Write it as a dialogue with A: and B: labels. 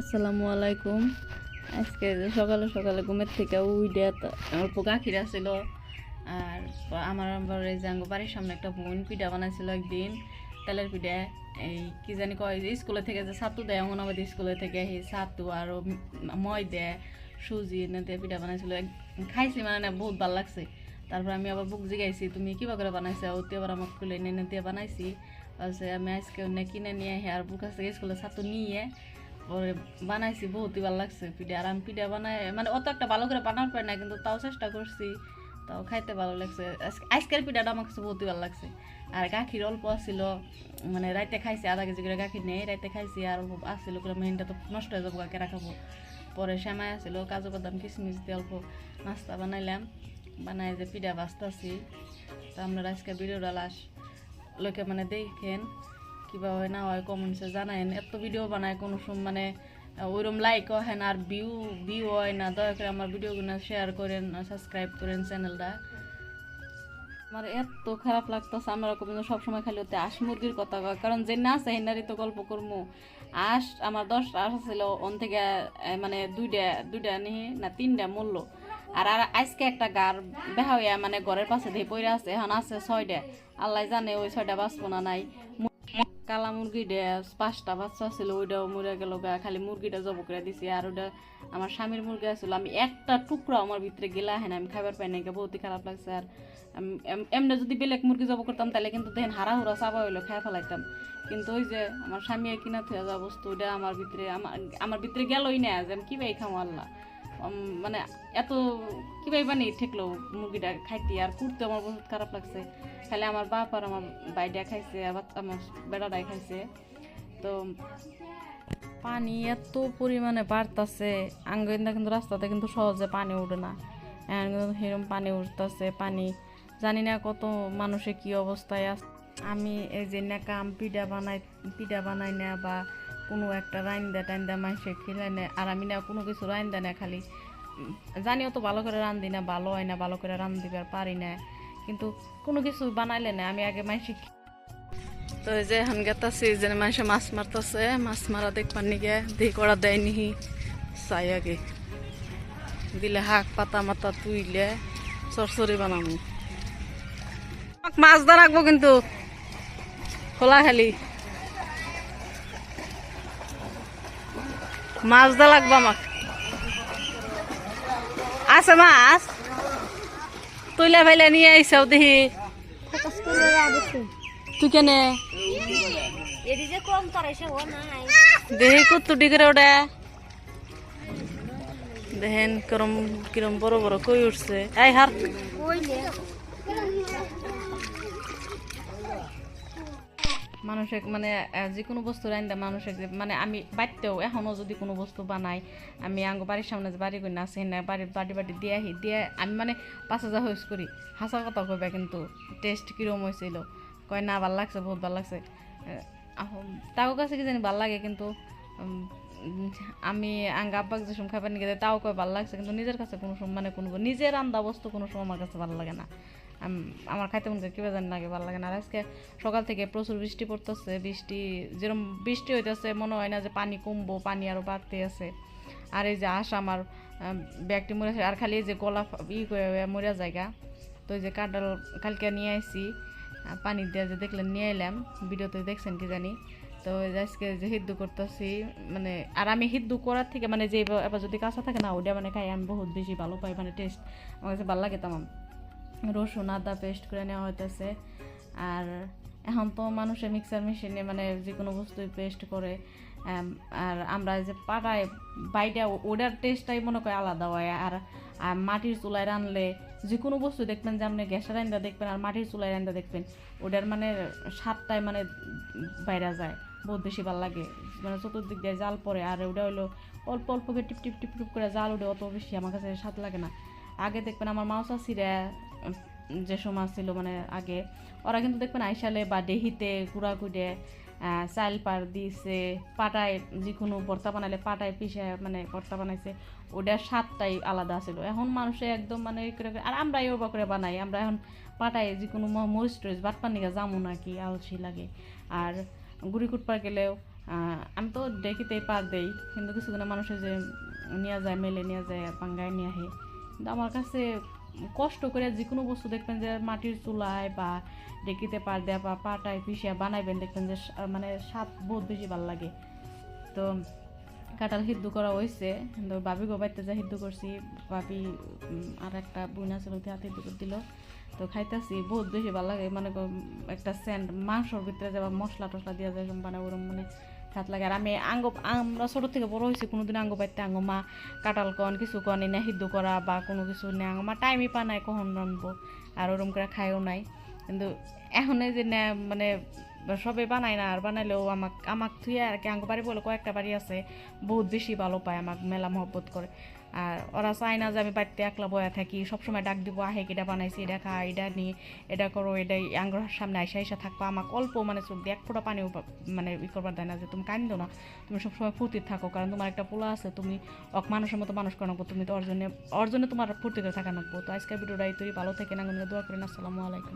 A: আসসালামু আলাইকুম। আজকে সকালে সকালে ঘুমের থেকে উইডে অল্প গাখির ছিল আর আমার আবার এই যে আঙ্গ বাড়ির সামনে একটা বোন পিঠা বানাইছিল একদিন। তেলের পিঠা, এই কি জানি কয় যে স্কুলে থেকে যে ছাতু দেয় অঙ্গনাবাদী স্কুলে থেকে সেই ছাতু আর মই দেয়, সুজি এনে দিয়ে পিঠা বানাইছিল। খাইছি মানে বহুত ভালো লাগছে। তারপর আমি আবার বুক জিগাইছি, তুমি কিবা করে বানাইছো? ওতে আবার আমাকে খুলে এনে দিয়ে বানাইছি। বলছে আমি আজকে অন্য কিনে নিয়ে আহি আর বুক থেকে স্কুলে ছাতু নিয়ে পরে বানাইছি বহুতই ভালো লাগছে পিঠা। আর আমি পিঠা বানাই মানে অত একটা ভালো করে বানাতে পারি না, কিন্তু তাও চেষ্টা করছি, তাও খাইতে ভালো লাগছে। আজকে- আজকের পিঠাটা আমার কাছে বহুতই ভালো লাগছে। আর গাখির অল্প আসছিল মানে রাইতে খাইছি, আধা কেজি করে গাখির নেই রাইতে খাইছি, আর অল্প আসছিল করে মেহিনটা তো নষ্ট হয়ে যাব কাকে রাখাবো পরে শ্যামাই আসছিল কাজু বাদাম, কিশমিশ দিয়ে অল্প নাস্তা বানাইলাম। বানাই যে পিঠা বাঁচতাছি তো আপনারা আজকে ভিডিওটা লাস লোকে মানে দেখেন। কীভাবে না হয় কমেন্টসে জানায়েন এত ভিডিও বানায় কোনো সময় মানে ওইরকম লাইক হয় না আর ভিউ ভিউ হয় না। দয়া করে আমার ভিডিওগুলো শেয়ার করেন সাবস্ক্রাইব করেন চ্যানেলটা আমার এত খারাপ লাগতেছে, আমরা কিন্তু সবসময় খালি ওতে আশ মুরগির কথা কয়। কারণ যে না আছে, হেনারি তো গল্প করব আশ, আমার দশটা আশ ছিল ওন থেকে মানে দুইটা দুইটা নিহি না, তিনটা মূল্য। আর আর আজকে একটা গার বেহা মানে ঘরের পাশে দিয়ে পড়ে আছে, এখন আছে ছয়টা। আল্লাহ জানে ওই ছয়টা বাঁচবো না নাই। কালা মুরগিটা পাঁচটা বাচ্চা ছিল ওইটাও মরে গেল খালি মুরগিটা জব করে দিছি। আর ওটা আমার স্বামীর মুরগি আছিল আমি একটা টুকরা আমার ভিতরে গেলা হ্যাঁ আমি খাবার পাই নাই বহুতই খারাপ লাগছে। আর এমনি যদি বেলেগ মুরগি জব করতাম তাহলে কিন্তু দেখেন হারা হুরা চাবা হইল খাই ফেলাইতাম। কিন্তু ওই যে আমার স্বামী কিনা থুয়া যাওয়া বস্তু ওটা আমার ভিতরে আমার আমার ভিতরে গেলই না যে আমি কীভাবে খামো আল্লাহ। উম, মানে এত কীভাবে বানি ঠেকলো মুরগিটা খাইতে? আর কুড়তে আমার বহুত খারাপ লাগছে। খালি আমার বাপ আর আমার বাইডা খাইছে বাচ্চা আমার বেড়াটাই খাইছে। তো পানি এত পরিমাণে বাড়তাছে। আঙ্গিন্দা কিন্তু রাস্তাতে কিন্তু সহজে পানি উঠে না। সেরকম পানি উঠতেছে, পানি জানি না কত মানুষের কি অবস্থায় আছে। আমি এই যে না কাম পিঠা বানাই পিঠা বানাই না বা কোনো একটা রাইন্দা টাইন্দা মাইসে খেলে না, আর আমি না কোনো কিছু রাইন্দা না খালি, জানিও তো ভালো করে রান্ধি না, ভালো হয় না, ভালো করে রান্ধিবার পারি না, কিন্তু কোনো কিছু বানাইলে না, আমি আগে মাইসে তো এই যে এখন গেতাছি যে মানুষে মাছ মারতেছে, মাছ মারা দেখবার নিগে দেখি করা দেয় নিহি চাই আগে। দিলে শাক পাতা মাতা তুইলে চরচরি বানাবো মাছ দা রাখব কিন্তু, খোলা খালি। মাছ দা লাগবো আমাক। আছে মাছ? তুইলা ভাইলা নিয়ে আইসাও দেখি। তুই কেনে? দেখি কত করে ওটা। দেখেন কিরম কিরম বড় বড় কই উঠছে। এই হার।
B: কইলে
A: মানুষে মানে যে কোনো বস্তু রান্দা মানুষে যে- মানে আমি বাড়িতেও এখনও যদি কোনো বস্তু বানাই, আমি আঙ্গ বাড়ির সামনে যে বাড়ি করি আছে না বাড়ির বাড়ি বাড়ি দিয়ে আহি দিয়ে আমি মানে পাঁচ হাজার হইস করি। হাসা কথা কইবা কিন্তু টেস্ট কিরম হয়েছিল কয়, না, ভালো লাগছে, বহুত ভালো লাগছে। তাও কাছে কি জানি ভালো লাগে কিন্তু আমি আঙ্গা আব্বাক যে সময় খাবার নিয়ে তাও কয়, ভালো লাগছে। কিন্তু নিজের কাছে কোনো সময় মানে কোনো নিজের রান্দা বস্তু কোনো সময় আমার কাছে ভালো লাগে না। আমার খাইতে মনে কিবা জানি লাগে ভালো লাগে না। আর আজকে সকাল থেকে প্রচুর বৃষ্টি পড়তেছে বৃষ্টি যেরকম বৃষ্টি হইতেছে মনে হয় না যে পানি কমবো পানি আরও বাড়তে আছে। আর এই যে আশ আমার ব্যাগটি মরে। আর খালি এই যে গলা ই মরিয়া জায়গা তো এই যে কাঁঠাল কালকে নিয়ে আহ, পানি দিয়ে যে দেখলেন নিয়ে এলাম ভিডিওতে দেখছেন কি জানি। তো আজকে যে হিদ্দু করতেছি মানে আর আমি হিদ্দু করার থেকে মানে যে এবার যদি কাঁচা থাকে না ওটা মানে খাই আমি বহুত বেশি ভালো পাই মানে টেস্ট আমার কাছে ভালো লাগে তেমন রসুন, আদা পেস্ট করে নেওয়া হইতেছে। আর এখন তো মানুষের মিক্সার মেশিনে মানে যে কোনো বস্তুই পেস্ট করে আর আমরা যে পাটায় বাইটা ওটার টেস্টটাই মনে করে আলাদা হয়। আর মাটির চুলায় রানলে যে কোনো বস্তু দেখবেন যে আপনি গ্যাসের রান্দা দেখবেন আর মাটির চুলায় রান্দা দেখবেন, ওটার মানে স্বাদটাই মানে বাইরে যায়, বহুত বেশি ভালো লাগে। মানে চতুর্দিক দিয়ে জাল পড়ে, আর ওটা হলো অল্প অল্প করে টিপ টিপ টিপ টিপ করে জাল ওঠে অত বেশি আমার কাছে স্বাদ লাগে না। আগে দেখবেন আমার মাউসা সিরা যে সময় ছিল মানে আগে, ওরা কিন্তু দেখবেন আইসালে বা দেহিতে কুড়া কুড়ে চাল পার দিছে, পাটায় যিকোনো ভর্তা বানাইলে পাটায় পিসে মানে ভর্তা বানাইছে, ওটার স্বাদটাই আলাদা ছিল এখন মানুষে একদম মানে আর আমরা ইয়োবা করে বানাই। আমরা এখন পাটায় যিকোনো ম- মরিচ টরিচ, বাটপার নিকে যামো নাকি, আলসি লাগে। আর গুড়ি কুটপার গেলেও আমি তো দেখিতেই পার দেই, কিন্তু কিছু কোনো মানুষের যে নিয়ে যায়, মেলে নিয়ে যায়, পাঙ্গায় নিয়ে আহে। কিন্তু আমার কাছে কষ্ট করে যে কোনো বস্তু দেখবেন যে মাটির চুলায় বা ডেকিতে পার দেয়া বা পাটায় পিষিয়া বানাইবেন, দেখবেন যে মানে স্বাদ বহুত বেশি ভালো লাগে। তো কাঁঠাল সিদ্ধ করা হয়েছে কিন্তু বাবি গোবাইতে যা সিদ্ধ করছি, বাবি আর একটা বুনা ছিল হাতে সিদ্ধ করে দিল। তো খাইতেছি, বহুত বেশি ভালো লাগে মানে একটা সেন্ট মাংসর ভিতরে যাবা মশলা টসলা দিয়া যায় মানে ওরকম মানে স্বাদ লাগে। আর আমি আঙ্গ আমরা ছোটো থেকে বড় হয়েছি, কোনোদিন আঙ্গ পাইতে আঙ্গ মা কাটাল কন, কিছু কন, এনে সিদ্ধ করা বা কোনো কিছু নেই আঙ্গ মা টাইমই পা নাই কখন রানবো আর ওরম করে খায়ও নাই। কিন্তু এখন এই যে মানে সবে বানায় না, আর বানাইলেও আমাক আমাক থুয়ে আর কি আঙ্গ বাড়ি বলে কয়েকটা বাড়ি আছে, বহুত বেশি ভালো পায় আমাক, মেলা মহব্বত করে। আর ওরা চায় না যে আমি বাড়িতে একলা বয়া থাকি। সবসময় ডাক দিব, আহে এটা বানাইছি? এটা খা, এটা নি, এটা করো, এটাই। আঙ্গুর সামনে আইসা আইসা থাকবা। আমাকে অল্প মানে চোখ দিয়ে এক ফোঁটা পানিও পা- মানে ই করবার দেয় না যে, তুমি কান্দো না, তুমি সবসময় ফুর্তির থাকো, কারণ তোমার একটা পোলা আছে, তুমি অক মানুষের মতো মানুষ করে তুমি তো অর্জনে অর্জনে তোমার ফুর্তি করে থাকা নাকবো তো আজকের ভিডিওটা এই তৈরি। ভালো থেকে না দোয়া করেন। আসসালামু আলাইকুম।